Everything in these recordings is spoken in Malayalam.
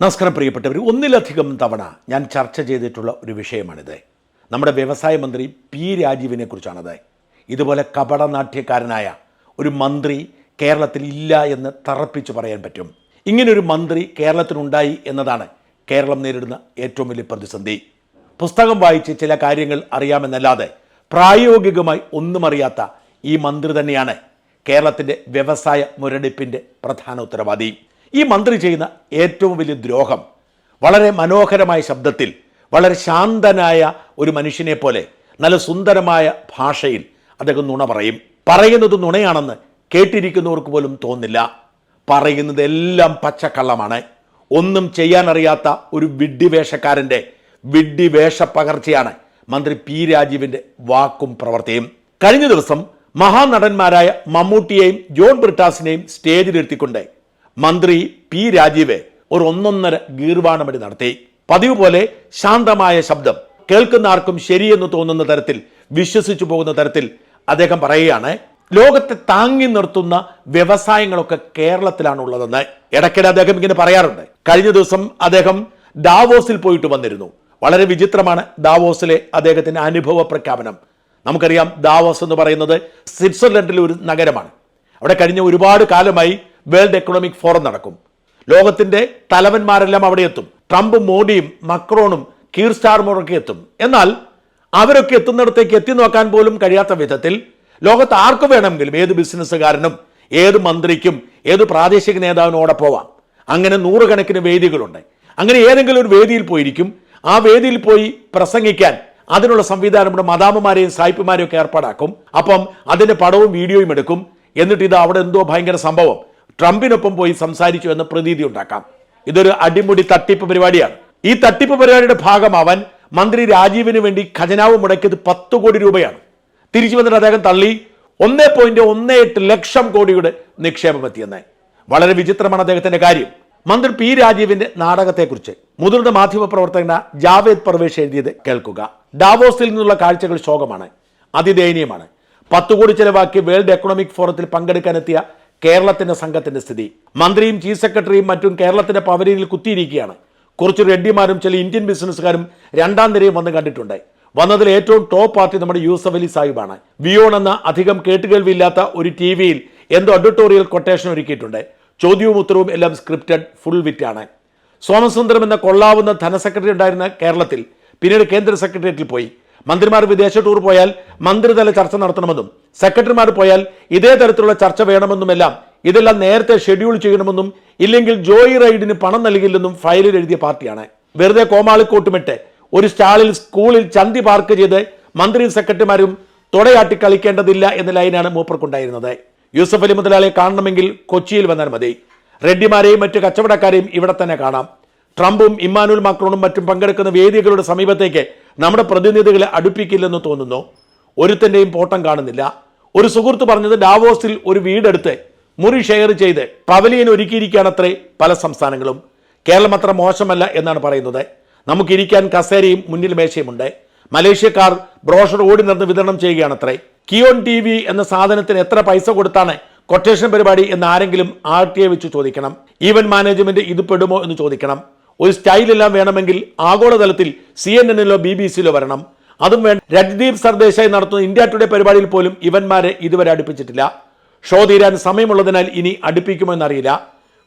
നമസ്കാരം പ്രിയപ്പെട്ടവർ ഒന്നിലധികം തവണ ഞാൻ ചർച്ച ചെയ്തിട്ടുള്ള ഒരു വിഷയമാണിത്. നമ്മുടെ വ്യവസായ മന്ത്രി പി രാജീവിനെ കുറിച്ചാണത്. ഇതുപോലെ കപടനാട്യക്കാരനായ ഒരു മന്ത്രി കേരളത്തിൽ ഇല്ല എന്ന് തറപ്പിച്ച് പറയാൻ പറ്റും. ഇങ്ങനൊരു മന്ത്രി കേരളത്തിനുണ്ടായി എന്നതാണ് കേരളം നേരിടുന്ന ഏറ്റവും വലിയ പ്രതിസന്ധി. പുസ്തകം വായിച്ച് ചില കാര്യങ്ങൾ അറിയാമെന്നല്ലാതെ പ്രായോഗികമായി ഒന്നും അറിയാത്ത ഈ മന്ത്രി തന്നെയാണ് കേരളത്തിന്റെ വ്യവസായ മുരടിപ്പിന്റെ പ്രധാന ഉത്തരവാദി. ഈ മന്ത്രി ചെയ്യുന്ന ഏറ്റവും വലിയ ദ്രോഹം വളരെ മനോഹരമായ ശബ്ദത്തിൽ വളരെ ശാന്തനായ ഒരു മനുഷ്യനെ പോലെ നല്ല സുന്ദരമായ ഭാഷയിൽ അദ്ദേഹം നുണ പറയും. പറയുന്നത് നുണയാണെന്ന് കേട്ടിരിക്കുന്നവർക്ക് പോലും തോന്നില്ല. പറയുന്നതെല്ലാം പച്ചക്കള്ളമാണ്. ഒന്നും ചെയ്യാനറിയാത്ത ഒരു വിഡ്ഢിവേഷക്കാരന്റെ വിഡ്ഢിവേഷ പകർച്ചയാണ് മന്ത്രി പി രാജീവിന്റെ വാക്കും പ്രവൃത്തിയും കഴിഞ്ഞ ദിവസം മഹാനടന്മാരായ മമ്മൂട്ടിയെയും ജോൺ ബ്രിട്ടാസിനെയും സ്റ്റേജിലിരുത്തിക്കൊണ്ട് മന്ത്രി പി രാജീവ് ഒരു ഒന്നൊന്നര ഗീർവാണമടി നടത്തി. പതിവ് പോലെ ശാന്തമായ ശബ്ദം. കേൾക്കുന്ന ആർക്കും ശരിയെന്ന് തോന്നുന്ന തരത്തിൽ വിശ്വസിച്ചു പോകുന്ന തരത്തിൽ അദ്ദേഹം പറയുകയാണ് ലോകത്തെ താങ്ങി നിർത്തുന്ന വ്യവസായങ്ങളൊക്കെ കേരളത്തിലാണ് ഉള്ളതെന്ന് ഇടയ്ക്കിടെ അദ്ദേഹം ഇങ്ങനെ പറയാറുണ്ട്. കഴിഞ്ഞ ദിവസം അദ്ദേഹം ഡാവോസിൽ പോയിട്ട് വന്നിരുന്നു. വളരെ വിചിത്രമാണ് ഡാവോസിലെ അദ്ദേഹത്തിന്റെ അനുഭവ പ്രഖ്യാപനം. നമുക്കറിയാം ഡാവോസ് എന്ന് പറയുന്നത് സ്വിറ്റ്സർലൻഡിലെ ഒരു നഗരമാണ്. അവിടെ കഴിഞ്ഞ ഒരുപാട് കാലമായി വേൾഡ് എക്കണോമിക് ഫോറം നടക്കും. ലോകത്തിന്റെ തലവന്മാരെല്ലാം അവിടെ എത്തും. ട്രംപും മോഡിയും മക്രോണും കീർ സ്റ്റാർമോറൊക്കെ എത്തും. എന്നാൽ അവരൊക്കെ എത്തുന്നിടത്തേക്ക് എത്തി നോക്കാൻ പോലും കഴിയാത്ത വിധത്തിൽ ലോകത്ത് ആർക്ക് വേണമെങ്കിലും ഏത് ബിസിനസ്സുകാരനും ഏത് മന്ത്രിക്കും ഏത് പ്രാദേശിക നേതാവിനും അവിടെ പോവാം. അങ്ങനെ നൂറുകണക്കിന് വേദികളുണ്ട്. അങ്ങനെ ഏതെങ്കിലും ഒരു വേദിയിൽ പോയിരിക്കും. ആ വേദിയിൽ പോയി പ്രസംഗിക്കാൻ അതിനുള്ള സംവിധാനം ഇവിടെ മദാമമാരെയും സായിപ്പുമാരെയും ഒക്കെ ഏർപ്പാടാക്കും. അപ്പം അതിന്റെ പടവും വീഡിയോയും എടുക്കും. എന്നിട്ട് ഇത് അവിടെ എന്തോ ഭയങ്കര സംഭവം. ട്രംപിനൊപ്പം പോയി സംസാരിച്ചു എന്ന പ്രതീതി ഉണ്ടാക്കാം. ഇതൊരു അടിമുടി തട്ടിപ്പ് പരിപാടിയാണ്. ഈ തട്ടിപ്പ് പരിപാടിയുടെ ഭാഗമാവാൻ മന്ത്രി രാജീവിന് വേണ്ടി ഖജനാവ് മുടക്കിയത് പത്ത് കോടി രൂപയാണ്. തിരിച്ചു വന്നിട്ട് അദ്ദേഹം തള്ളി ഒന്നേ പോയിന്റ് ഒന്നേ എട്ട് ലക്ഷം കോടിയുടെ നിക്ഷേപം എത്തിയെന്ന്. വളരെ വിചിത്രമാണ് അദ്ദേഹത്തിന്റെ കാര്യം. മന്ത്രി പി രാജീവിന്റെ നാടകത്തെക്കുറിച്ച് മുതിർന്ന മാധ്യമ പ്രവർത്തകന ജാവേദ് പർവേഷ് എഴുതിയത് കേൾക്കുക. ഡാവോസിൽ നിന്നുള്ള കാഴ്ചകൾ ശോകമാണ് അതിദയനീയമാണ്. പത്ത് കോടി ചെലവാക്കി വേൾഡ് എക്കണോമിക് ഫോറത്തിൽ പങ്കെടുക്കാനെത്തിയ കേരളത്തിന്റെ സംഘത്തിന്റെ സ്ഥിതി. മന്ത്രിയും ചീഫ് സെക്രട്ടറിയും മറ്റും കേരളത്തിന്റെ പവരിയിൽ കുത്തിയിരിക്കുകയാണ്. കുറച്ച് റെഡ്ഡിമാരും ചില ഇന്ത്യൻ ബിസിനസ്സുകാരും രണ്ടാം നിരയും വന്ന് കണ്ടിട്ടുണ്ട്. വന്നതിൽ ഏറ്റവും ടോപ്പ് പാർട്ടി നമ്മുടെ യൂസഫ് അലി സാഹിബാണ്. വിയോൺ എന്ന അധികം കേട്ടുകേൾവിയില്ലാത്ത ഒരു ടി വിയിൽ എന്തോ അഡിറ്റോറിയൽ കൊട്ടേഷൻ ഒരുക്കിയിട്ടുണ്ട്. ചോദ്യവും ഉത്തരവും എല്ലാം സ്ക്രിപ്റ്റഡ് ഫുൾ വിറ്റാണ് സോമസുന്ദരം എന്ന കൊള്ളാവുന്ന ധനസെക്രട്ടറി ഉണ്ടായിരുന്ന കേരളത്തിൽ പിന്നീട് കേന്ദ്ര സെക്രട്ടേറിയറ്റിൽ പോയി. മന്ത്രിമാർ വിദേശ ടൂർ പോയാൽ മന്ത്രിതല ചർച്ച നടത്തണമെന്നും സെക്രട്ടറിമാർ പോയാൽ ഇതേ തരത്തിലുള്ള ചർച്ച വേണമെന്നുമെല്ലാം ഇതെല്ലാം നേരത്തെ ഷെഡ്യൂൾ ചെയ്യണമെന്നും ഇല്ലെങ്കിൽ ജോയി റൈഡിന് പണം നൽകില്ലെന്നും ഫയലിൽ എഴുതിയ പാർട്ടിയാണ്. വെറുതെ കോമാളിക്കോട്ടുമിട്ട് ഒരു സ്റ്റാളിൽ സ്കൂളിൽ ചന്തി പാർക്ക് ചെയ്ത് മന്ത്രിയും സെക്രട്ടറിമാരും തുടയാട്ടി കളിക്കേണ്ടതില്ല എന്ന ലൈനാണ് മൂപ്പർക്കുണ്ടായിരുന്നത്. യൂസഫ് അലി മുതലാളിയെ കാണണമെങ്കിൽ കൊച്ചിയിൽ വന്നാൽ മതി. റെഡ്ഡിമാരെയും മറ്റു കച്ചവടക്കാരെയും ഇവിടെ തന്നെ കാണാം. ട്രംപും ഇമ്മാനുവൽ മാക്രോണും മറ്റും പങ്കെടുക്കുന്ന വേദികളുടെ സമീപത്തേക്ക് നമ്മുടെ പ്രതിനിധികളെ അടുപ്പിക്കില്ലെന്ന് തോന്നുന്നു. ഒരുത്തന്റെയും പോട്ടം കാണുന്നില്ല. ഒരു സുഹൃത്ത് പറഞ്ഞത് ഡാവോസിൽ ഒരു വീടെടുത്ത് മുറി ഷെയർ ചെയ്ത് പവലിയൻ ഒരുക്കിയിരിക്കുകയാണത്രേ പല സംസ്ഥാനങ്ങളും. കേരളം അത്ര മോശമല്ല എന്നാണ് പറയുന്നത്. നമുക്കിരിക്കാൻ കസേരയും മുന്നിൽ മേശയുമുണ്ട്. മലേഷ്യക്കാർ ബ്രോഷർ ഓടി നടന്ന് വിതരണം ചെയ്യുകയാണത്രേ. കിയോൺ ടി വി എന്ന സാധനത്തിന് എത്ര പൈസ കൊടുത്താണ് കൊട്ടേഷൻ പരിപാടി എന്ന് ആരെങ്കിലും ആർ ടി ഐ വെച്ച് ചോദിക്കണം. ഈവൻ മാനേജ്മെന്റ് ഇത് പെടുമോ എന്ന് ചോദിക്കണം. ഒരു സ്റ്റൈലെല്ലാം വേണമെങ്കിൽ ആഗോളതലത്തിൽ സി എൻ എന്നിലോ ബി ബി സിയിലോ വരണം. അതും വേണ്ട. രജ്ദീപ് സർദേശായി നടത്തുന്ന ഇന്ത്യ ടുഡേ പരിപാടിയിൽ പോലും ഇവന്മാരെ ഇതുവരെ അടുപ്പിച്ചിട്ടില്ല. ഷോ തീരാൻ സമയമുള്ളതിനാൽ ഇനി അടുപ്പിക്കുമോ എന്നറിയില്ല.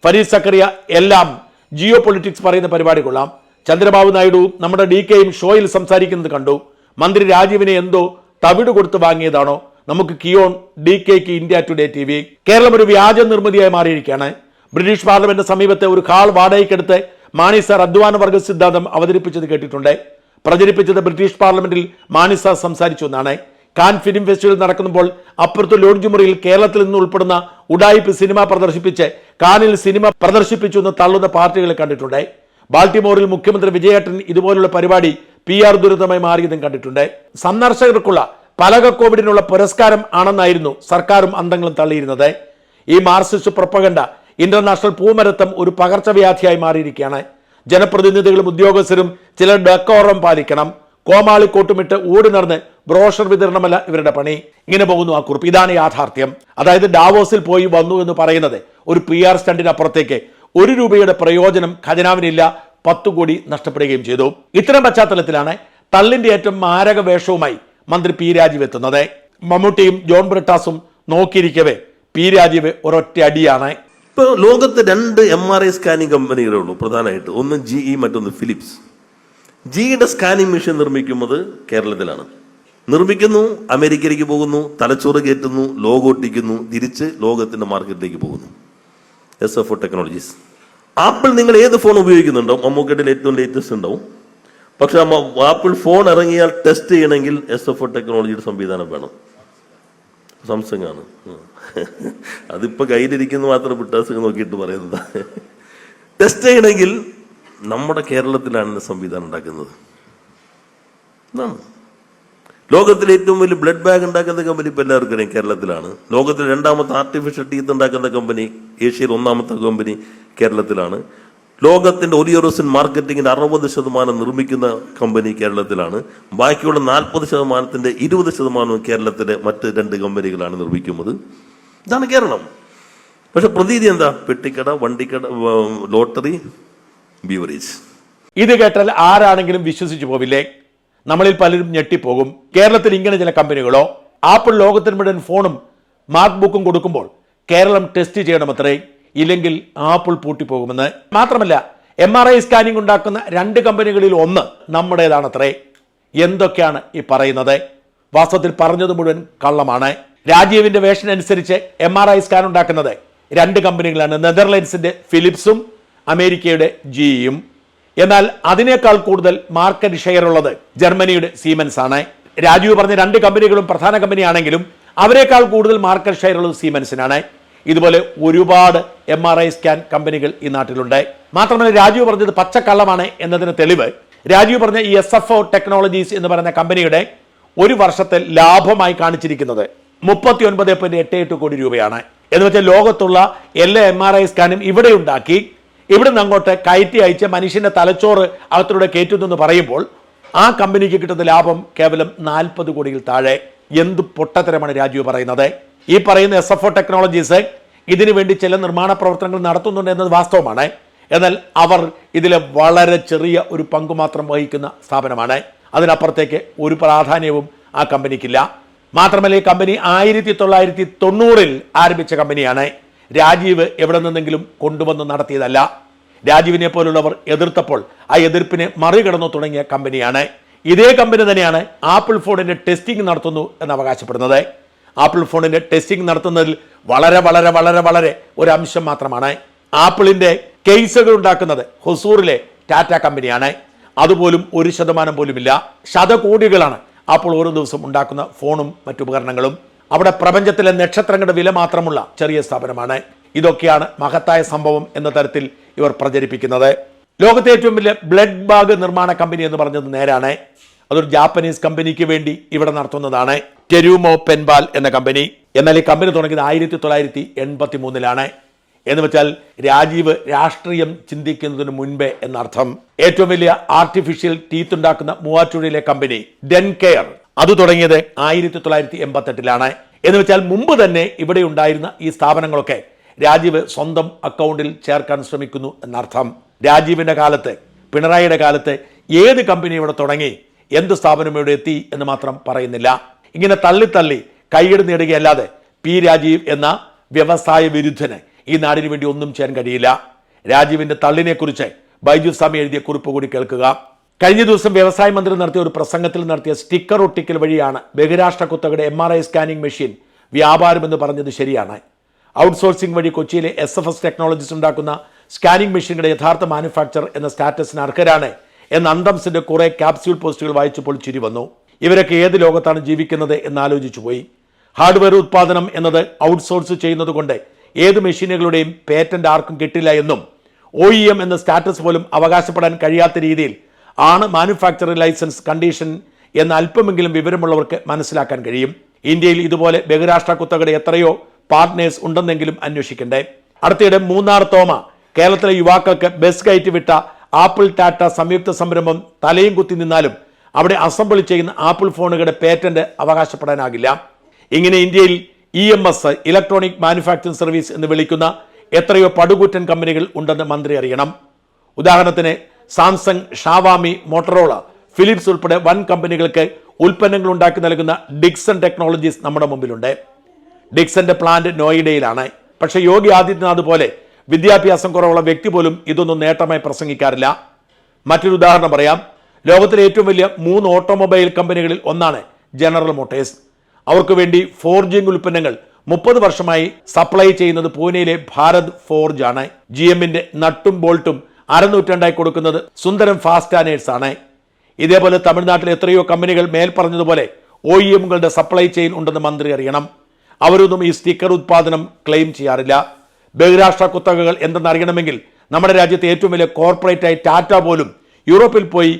ഫരീദ് സക്കറിയ എല്ലാം ജിയോ പൊളിറ്റിക്സ് പറയുന്ന പരിപാടി കൊള്ളാം. ചന്ദ്രബാബു നായിഡു നമ്മുടെ ഡി കെയും ഷോയിൽ സംസാരിക്കുന്നത് കണ്ടു. മന്ത്രി രാജീവിനെ എന്തോ തവിട് കൊടുത്ത് വാങ്ങിയതാണോ? നമുക്ക് കിയോൺ ഡി കെക്ക് India Today T V. Keralam ഒരു വ്യാജ നിർമ്മിതിയായി മാറിയിരിക്കുകയാണ്. ബ്രിട്ടീഷ് പാർലമെന്റ് സമീപത്തെ ഒരു ഹാൾ വാടകയ്ക്കെടുത്ത് മാണി സാർ അധ്വാന വർഗ സിദ്ധാന്തം അവതരിപ്പിച്ചത് കേട്ടിട്ടുണ്ട്. പ്രചരിപ്പിച്ചത് ബ്രിട്ടീഷ് പാർലമെന്റിൽ മാണി സാർ സംസാരിച്ചു എന്നാണ്. കാൻ ഫിലിം ഫെസ്റ്റിവൽ നടക്കുമ്പോൾ അപ്പുറത്ത് ലോഡ്ജ് മുറിയിൽ കേരളത്തിൽ നിന്ന് ഉൾപ്പെടുന്ന ഉഡായിപ്പ് സിനിമ പ്രദർശിപ്പിച്ച് കാനിൽ സിനിമ പ്രദർശിപ്പിച്ചു എന്ന് തള്ളുന്ന പാർട്ടികളെ കണ്ടിട്ടുണ്ട്. ബാൾട്ടിമോറിൽ മുഖ്യമന്ത്രി വിജയേട്ടൻ ഇതുപോലുള്ള പരിപാടി പി ആർ ദുരിതമായി മാറിയതും കണ്ടിട്ടുണ്ട്. സന്ദർശകർക്കുള്ള പലക കോവിഡിനുള്ള പുരസ്കാരം ആണെന്നായിരുന്നു സർക്കാരും അന്തങ്ങളും തള്ളിയിരുന്നത്. ഈ മാർസിസ്റ്റ് പ്രൊപ്പഗണ്ട ഇന്റർനാഷണൽ പൂമരത്തം ഒരു പകർച്ചവ്യാധിയായി മാറിയിരിക്കുകയാണ്. ജനപ്രതിനിധികളും ഉദ്യോഗസ്ഥരും ചിലർ ഡക്കോറം പാലിക്കണം. കോമാളിക്കോട്ടുമിട്ട് ഓടി നടന്ന് ബ്രോഷർ വിതരണമല്ല ഇവരുടെ പണി. ഇങ്ങനെ പോകുന്നു ആ കുറിപ്പ്. ഇതാണ് യാഥാർത്ഥ്യം. അതായത് ഡാവോസിൽ പോയി വന്നു എന്ന് പറയുന്നത് ഒരു പി ആർ സ്റ്റണ്ടിനപ്പുറത്തേക്ക് ഒരു രൂപയുടെ പ്രയോജനം ഖജനാവിനില്ല പത്തു കോടി നഷ്ടപ്പെടുകയും ചെയ്തു. ഇത്തരം പശ്ചാത്തലത്തിലാണ് തള്ളിന്റെ ഏറ്റവും മാരക വേഷവുമായി മന്ത്രി പി രാജീവ് എത്തുന്നത്. മമ്മൂട്ടിയും ജോൺ ബ്രിട്ടാസും നോക്കിയിരിക്കവേ പി രാജീവ് ഒരൊറ്റ അടിയാണ്. ഇപ്പോൾ ലോകത്ത് രണ്ട് എം ആർ ഐ സ്കാനിങ് കമ്പനികളേ ഉള്ളൂ പ്രധാനമായിട്ട്. ഒന്ന് ജി ഇ മറ്റൊന്ന് ഫിലിപ്സ് ജിയുടെ സ്കാനിങ് മെഷീൻ നിർമ്മിക്കുന്നത് കേരളത്തിലാണ്. നിർമ്മിക്കുന്നു അമേരിക്കയിലേക്ക് പോകുന്നു തലച്ചോറ് കയറ്റുന്നു ലോഗോ ഒട്ടിക്കുന്നു തിരിച്ച് ലോകത്തിന്റെ മാർക്കറ്റിലേക്ക് പോകുന്നു. എസ് എഫ് ടെക്നോളജീസ് ആപ്പിൾ നിങ്ങൾ ഏത് ഫോൺ ഉപയോഗിക്കുന്നുണ്ടോ മമ്മൂക്കേട്ടിൽ ഏറ്റവും ലേറ്റസ്റ്റ് ഉണ്ടാവും. പക്ഷെ ആപ്പിൾ ഫോൺ ഇറങ്ങിയാൽ ടെസ്റ്റ് ചെയ്യണമെങ്കിൽ എസ് എഫ് ടെക്നോളജിയുടെ സംവിധാനം വേണം. സാംസങ് ആണ് അതിപ്പോൾ അതിപ്പോ കയ്യിലിരിക്കുന്ന മാത്രം പിട്ടാസങ് നോക്കിയിട്ട് പറയുന്നത്. ടെസ്റ്റ് ചെയ്യണമെങ്കിൽ നമ്മുടെ കേരളത്തിലാണ് സംവിധാനം ഉണ്ടാക്കുന്നത്. എന്നാണ് ലോകത്തിലെ ഏറ്റവും വലിയ ബ്ലഡ് ബാഗ് ഉണ്ടാക്കുന്ന കമ്പനി ഇപ്പോൾ എല്ലാവർക്കും അറിയാം കേരളത്തിലാണ്. ലോകത്തിലെ രണ്ടാമത്തെ ആർട്ടിഫിഷ്യൽ ടീത്ത് ഉണ്ടാക്കുന്ന കമ്പനി ഏഷ്യയിൽ ഒന്നാമത്തെ കമ്പനി കേരളത്തിലാണ്. ലോകത്തിന്റെ ഒലിയോറോസിൻ മാർക്കറ്റിംഗിന്റെ അറുപത് ശതമാനം നിർമ്മിക്കുന്ന കമ്പനി കേരളത്തിലാണ്. ബാക്കിയുള്ള നാൽപ്പത് ശതമാനത്തിന്റെ ഇരുപത് ശതമാനവും കേരളത്തിലെ മറ്റ് രണ്ട് കമ്പനികളാണ് നിർമ്മിക്കുന്നത്. ഇതാണ് കേരളം. പക്ഷെ പ്രതീതി എന്താ? പെട്ടിക്കട വണ്ടിക്കട ലോട്ടറി ബീവറേജ് ഇത് കേട്ടാൽ ആരാണെങ്കിലും വിശ്വസിച്ചു പോവില്ലേ? നമ്മളിൽ പലരും ഞെട്ടിപ്പോകും. കേരളത്തിൽ ഇങ്ങനെ ചില കമ്പനികളോ ആപ്പിൾ ലോകത്തിന് മുഴുവൻ ഫോണും മാക്ബുക്കും കൊടുക്കുമ്പോൾ കേരളം ടെസ്റ്റ് ചെയ്യണമത്രേ? ഇല്ലെങ്കിൽ ആപ്പിൾ പൂട്ടിപ്പോകുമെന്ന്. മാത്രമല്ല എം ആർ ഐ സ്കാനിംഗ് ഉണ്ടാക്കുന്ന രണ്ട് കമ്പനികളിൽ ഒന്ന് നമ്മുടേതാണത്രേ. എന്തൊക്കെയാണ് ഈ പറയുന്നത്? വാസ്തവത്തിൽ പറഞ്ഞത് മുഴുവൻ കള്ളമാണ്. രാജീവിന്റെ വേഷൻ അനുസരിച്ച് എം ആർ ഐ സ്കാൻ ഉണ്ടാക്കുന്നത് രണ്ട് കമ്പനികളാണ്. നെതർലൻഡ്സിന്റെ ഫിലിപ്സും അമേരിക്കയുടെ ജിയും എന്നാൽ അതിനേക്കാൾ കൂടുതൽ മാർക്കറ്റ് ഷെയർ ഉള്ളത് ജർമ്മനിയുടെ സീമൻസ് ആണ്. രാജീവ് പറഞ്ഞ രണ്ട് കമ്പനികളും പ്രധാന കമ്പനിയാണെങ്കിലും അവരെക്കാൾ കൂടുതൽ മാർക്കറ്റ് ഷെയർ ഉള്ളത് സീമൻസിനാണ് ഇതുപോലെ ഒരുപാട് എം ആർ ഐ സ്കാൻ കമ്പനികൾ ഈ നാട്ടിലുണ്ട്. മാത്രമല്ല രാജീവ് പറഞ്ഞത് പച്ചക്കള്ളമാണ് എന്നതിന് തെളിവ്. രാജീവ് പറഞ്ഞ ഈ എസ് എഫ് ഒ ടെക്നോളജീസ് എന്ന് പറയുന്ന കമ്പനിയുടെ ഒരു വർഷത്തെ ലാഭമായി കാണിച്ചിരിക്കുന്നത് മുപ്പത്തി ഒൻപത് പോയിന്റ് എട്ട് എട്ട് കോടി രൂപയാണ്. എന്ന് വെച്ചാൽ ലോകത്തുള്ള എല്ലാ എം ആർ ഐ സ്കാനും ഇവിടെ ഉണ്ടാക്കി ഇവിടുന്ന് അങ്ങോട്ട് കയറ്റി അയച്ച് മനുഷ്യന്റെ തലച്ചോറ് അകത്തിലൂടെ കയറ്റുന്നു എന്ന് പറയുമ്പോൾ ആ കമ്പനിക്ക് കിട്ടുന്ന ലാഭം കേവലം നാൽപ്പത് കോടിയിൽ താഴെ. എന്ത് പൊട്ടത്തരമാണ് രാജീവ് പറയുന്നത്? ഈ പറയുന്ന എസ് എഫ് ഒ ടെക്നോളജീസ് ഇതിനു വേണ്ടി ചില നിർമ്മാണ പ്രവർത്തനങ്ങൾ നടത്തുന്നുണ്ട് എന്നത് വാസ്തവമാണ്. എന്നാൽ അവർ ഇതിലെ വളരെ ചെറിയ ഒരു പങ്ക് മാത്രം വഹിക്കുന്ന സ്ഥാപനമാണ്. അതിനപ്പുറത്തേക്ക് ഒരു പ്രാധാന്യവും ആ കമ്പനിക്കില്ല. മാത്രമല്ല ഈ കമ്പനി ആയിരത്തി തൊള്ളായിരത്തി തൊണ്ണൂറിൽ ആരംഭിച്ച കമ്പനിയാണ്. രാജീവ് എവിടെ നിന്നെങ്കിലും കൊണ്ടുവന്ന് നടത്തിയതല്ല. രാജീവിനെ പോലുള്ളവർ എതിർത്തപ്പോൾ ആ എതിർപ്പിനെ മറികടന്നു തുടങ്ങിയ കമ്പനിയാണ്. ഇതേ കമ്പനി തന്നെയാണ് ആപ്പിൾ ഫോണിന്റെ ടെസ്റ്റിംഗ് നടത്തുന്നു എന്ന് അവകാശപ്പെടുന്നത്. ആപ്പിൾ ഫോണിന്റെ ടെസ്റ്റിംഗ് നടത്തുന്നതിൽ വളരെ വളരെ വളരെ വളരെ ഒരു അംശം മാത്രമാണ്. ആപ്പിളിന്റെ കേസുകൾ ഉണ്ടാക്കുന്നത് ഹൊസൂറിലെ ടാറ്റ കമ്പനിയാണ്. അതുപോലും ഒരു ശതമാനം പോലുമില്ല. ശതകോടികളാണ് ആപ്പിൾ ഓരോ ദിവസം ഉണ്ടാക്കുന്ന ഫോണും മറ്റുപകരണങ്ങളും അവിടെ പ്രപഞ്ചത്തിലെ നക്ഷത്രങ്ങളുടെ വില മാത്രമുള്ള ചെറിയ സ്ഥാപനമാണ്. ഇതൊക്കെയാണ് മഹത്തായ സംഭവം എന്ന തരത്തിൽ ഇവർ പ്രചരിപ്പിക്കുന്നത്. ലോകത്തെ ഏറ്റവും വലിയ ബ്ലഡ് ബാഗ് നിർമ്മാണ കമ്പനി എന്ന് പറഞ്ഞത് നേരാണ്. അതൊരു ജാപ്പനീസ് കമ്പനിക്ക് വേണ്ടി ഇവിടെ നടത്തുന്നതാണ്. ടെരൂമോ പെൻബാൽ എന്ന കമ്പനി. എന്നാൽ ഈ കമ്പനി തുടങ്ങിയത് ആയിരത്തി തൊള്ളായിരത്തി എൺപത്തി മൂന്നിലാണ് എന്ന് വെച്ചാൽ രാജീവ് രാഷ്ട്രീയം ചിന്തിക്കുന്നതിന് മുൻപേ എന്നർത്ഥം. ഏറ്റവും വലിയ ആർട്ടിഫിഷ്യൽ ടീത്ത് ഉണ്ടാക്കുന്ന മൂവാറ്റുഴയിലെ കമ്പനി ഡെൻ കെയർ അത് തുടങ്ങിയത് ആയിരത്തി തൊള്ളായിരത്തി എൺപത്തെട്ടിലാണ് എന്ന് വെച്ചാൽ മുമ്പ് തന്നെ ഇവിടെ ഉണ്ടായിരുന്ന ഈ സ്ഥാപനങ്ങളൊക്കെ രാജീവ് സ്വന്തം അക്കൗണ്ടിൽ ചേർക്കാൻ ശ്രമിക്കുന്നു എന്നർത്ഥം. രാജീവിന്റെ കാലത്ത് പിണറായിയുടെ കാലത്ത് ഏത് കമ്പനി ഇവിടെ തുടങ്ങി എന്ത് സ്ഥാപനം ഇവിടെ എത്തി എന്ന് മാത്രം പറയുന്നില്ല. ഇങ്ങനെ തള്ളി തള്ളി കൈയ്യടി നേടുകയല്ലാതെ പി രാജീവ് എന്ന വ്യവസായ വിരുദ്ധന് ഈ നാടിന് വേണ്ടി ഒന്നും ചെയ്യാൻ കഴിയില്ല. രാജീവിന്റെ തള്ളിനെ കുറിച്ച് ബൈജു സ്വാമി എഴുതിയ കുറിപ്പ് കൂടി കേൾക്കുക. കഴിഞ്ഞ ദിവസം വ്യവസായ മന്ത്രി നടത്തിയ ഒരു പ്രസംഗത്തിൽ നടത്തിയ സ്റ്റിക്കർ ഒട്ടിക്കൽ വഴിയാണ് ബഹിരാഷ്ട്ര കുത്തകയുടെ M R I scanning machine വ്യാപാരമെന്ന് പറഞ്ഞത് ശരിയാണ്. ഔട്ട്സോഴ്സിംഗ് വഴി കൊച്ചിയിലെ എസ് എഫ് എസ് ടെക്നോളജീസ് ഉണ്ടാക്കുന്ന സ്കാനിംഗ് മെഷീനുകളുടെ യഥാർത്ഥ മാനുഫാക്ചർ എന്ന സ്റ്റാറ്റസിന് അർഹരാണ് എന്ന അന്തംസിന്റെ കുറെ ക്യാപ്സ്യൂൾ പോസ്റ്റുകൾ വായിച്ചപ്പോൾ ചിരി വന്നു. ഇവരൊക്കെ ഏത് ലോകത്താണ് ജീവിക്കുന്നത് എന്ന് ആലോചിച്ചു പോയി. ഹാർഡ്വെയർ ഉത്പാദനം എന്നത് ഔട്ട്സോഴ്സ് ചെയ്യുന്നത് കൊണ്ട് ഏത് മെഷീനുകളുടെയും പേറ്റന്റ് ആർക്കും കിട്ടില്ല എന്നും ഒ ഇ എം എന്ന സ്റ്റാറ്റസ് പോലും അവകാശപ്പെടാൻ കഴിയാത്ത രീതിയിൽ ആണ് മാനുഫാക്ചറിംഗ് ലൈസൻസ് കണ്ടീഷൻ എന്ന അല്പമെങ്കിലും വിവരമുള്ളവർക്ക് മനസ്സിലാക്കാൻ കഴിയും. ഇന്ത്യയിൽ ഇതുപോലെ ബഹുരാഷ്ട്ര കുത്തകയുടെ എത്രയോ പാർട്ട്നേഴ്സ് ഉണ്ടെന്നെങ്കിലും അന്വേഷിക്കണ്ടേ. അടുത്തിടെ മൂന്നാർ തോമ കേരളത്തിലെ യുവാക്കൾക്ക് ബസ് കയറ്റി വിട്ട ആപ്പിൾ ടാറ്റ സംയുക്ത സംരംഭം തലയും കുത്തി നിന്നാലും അവിടെ അസംബിൾ ചെയ്യുന്ന ആപ്പിൾ ഫോണുകളുടെ പേറ്റന്റ് അവകാശപ്പെടാനാകില്ല. ഇങ്ങനെ ഇന്ത്യയിൽ E M S electronic manufacturing service എന്ന് വിളിക്കുന്ന എത്രയോ പടുകൂറ്റൻ കമ്പനികൾ ഉണ്ടെന്ന് മന്ത്രി അറിയണം. ഉദാഹരണത്തിന് സാംസങ് ഷാവാമി മോട്ടറോള ഫിലിപ്സ് ഉൾപ്പെടെ വൻ കമ്പനികൾക്ക് ഉൽപ്പന്നങ്ങൾ ഉണ്ടാക്കി നൽകുന്ന ഡിക്സൺ ടെക്നോളജീസ് നമ്മുടെ മുമ്പിലുണ്ട്. ഡിക്സന്റെ പ്ലാന്റ് നോയിഡയിലാണ്. പക്ഷേ യോഗി ആദിത്യനാഥ് പോലെ വിദ്യാഭ്യാസം കുറവുള്ള വ്യക്തി പോലും ഇതൊന്നും നേട്ടമായി പ്രസംഗിക്കാറില്ല. മറ്റൊരു ഉദാഹരണം പറയാം. ലോകത്തിലെ ഏറ്റവും വലിയ മൂന്ന് ഓട്ടോമൊബൈൽ കമ്പനികളിൽ ഒന്നാണ് ജനറൽ മോട്ടേഴ്സ്. അവർക്ക് വേണ്ടി ഫോർജിംഗ് ഉൽപ്പന്നങ്ങൾ മുപ്പത് വർഷമായി സപ്ലൈ ചെയ്യുന്നത് പൂനെയിലെ ഭാരത് ഫോർജ് ആണ്. ജി എമ്മിന്റെ നട്ടും ബോൾട്ടും അരനൂറ്റാണ്ടായി കൊടുക്കുന്നത് സുന്ദരം ഫാസ്റ്റാനേഴ്സ് ആണ്. ഇതേപോലെ തമിഴ്നാട്ടിലെ എത്രയോ കമ്പനികൾ മേൽ പറഞ്ഞതുപോലെ ഒ ഇ എമ്മുകളുടെ സപ്ലൈ ചെയിൻ ഉണ്ടെന്ന് മന്ത്രി അറിയണം. അവരൊന്നും ഈ സ്റ്റിക്കർ ഉത്പാദനം ക്ലെയിം ചെയ്യാറില്ല. ബഹിരാഷ്ട്ര കുത്തകകൾ എന്തെന്ന് അറിയണമെങ്കിൽ നമ്മുടെ രാജ്യത്തെ ഏറ്റവും വലിയ കോർപ്പറേറ്റായ ടാറ്റ പോലും യൂറോപ്പിൽ പോയി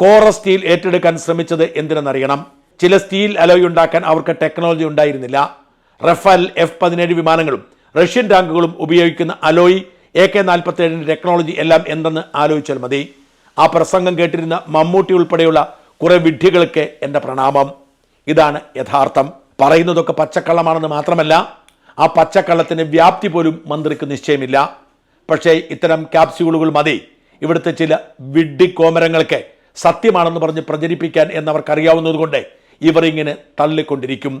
കോറ സ്റ്റീൽ ഏറ്റെടുക്കാൻ ശ്രമിച്ചത് എന്തിനെന്നറിയണം? ചില സ്റ്റീൽ അലോയ് ഉണ്ടാക്കാൻ അവർക്ക് ടെക്നോളജി ഉണ്ടായിരുന്നില്ല. റഫാൽ എഫ് പതിനേഴ് വിമാനങ്ങളും റഷ്യൻ ടാങ്കുകളും ഉപയോഗിക്കുന്ന അലോയ് എ കെ ടെക്നോളജി എല്ലാം എന്തെന്ന് ആലോചിച്ചാൽ മതി. ആ പ്രസംഗം കേട്ടിരുന്ന മമ്മൂട്ടി ഉൾപ്പെടെയുള്ള കുറേ വിഡ്ഢികൾക്ക് എന്റെ പ്രണാമം. ഇതാണ് യഥാർത്ഥം. പറയുന്നതൊക്കെ പച്ചക്കള്ളമാണെന്ന് മാത്രമല്ല ആ പച്ചക്കള്ളത്തിന് വ്യാപ്തി പോലും മന്ത്രിക്ക് നിശ്ചയമില്ല. പക്ഷേ ഇത്തരം ക്യാപ്സ്യൂളുകൾ മതി. ഇവിടുത്തെ ചില വിഡ്ഢിക്കോമരങ്ങൾക്ക് സത്യമാണെന്ന് പറഞ്ഞ് പ്രചരിപ്പിക്കാൻ എന്നവർക്കറിയാവുന്നതുകൊണ്ട് ഇവർ ഇങ്ങനെ തള്ളിക്കൊണ്ടിരിക്കും.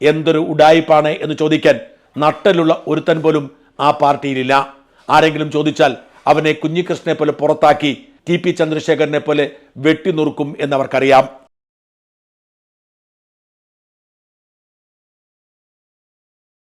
എന്തൊരു ഉഡായിപ്പാണ് എന്ന് ചോദിക്കാൻ നട്ടലുള്ള ഒരുത്തൻ പോലും ആ പാർട്ടിയിലില്ല. ആരെങ്കിലും ചോദിച്ചാൽ അവനെ കുഞ്ഞികൃഷ്ണനെ പോലെ പുറത്താക്കി ടി പി ചന്ദ്രശേഖരനെ പോലെ വെട്ടിനുറുക്കും എന്നവർക്കറിയാം.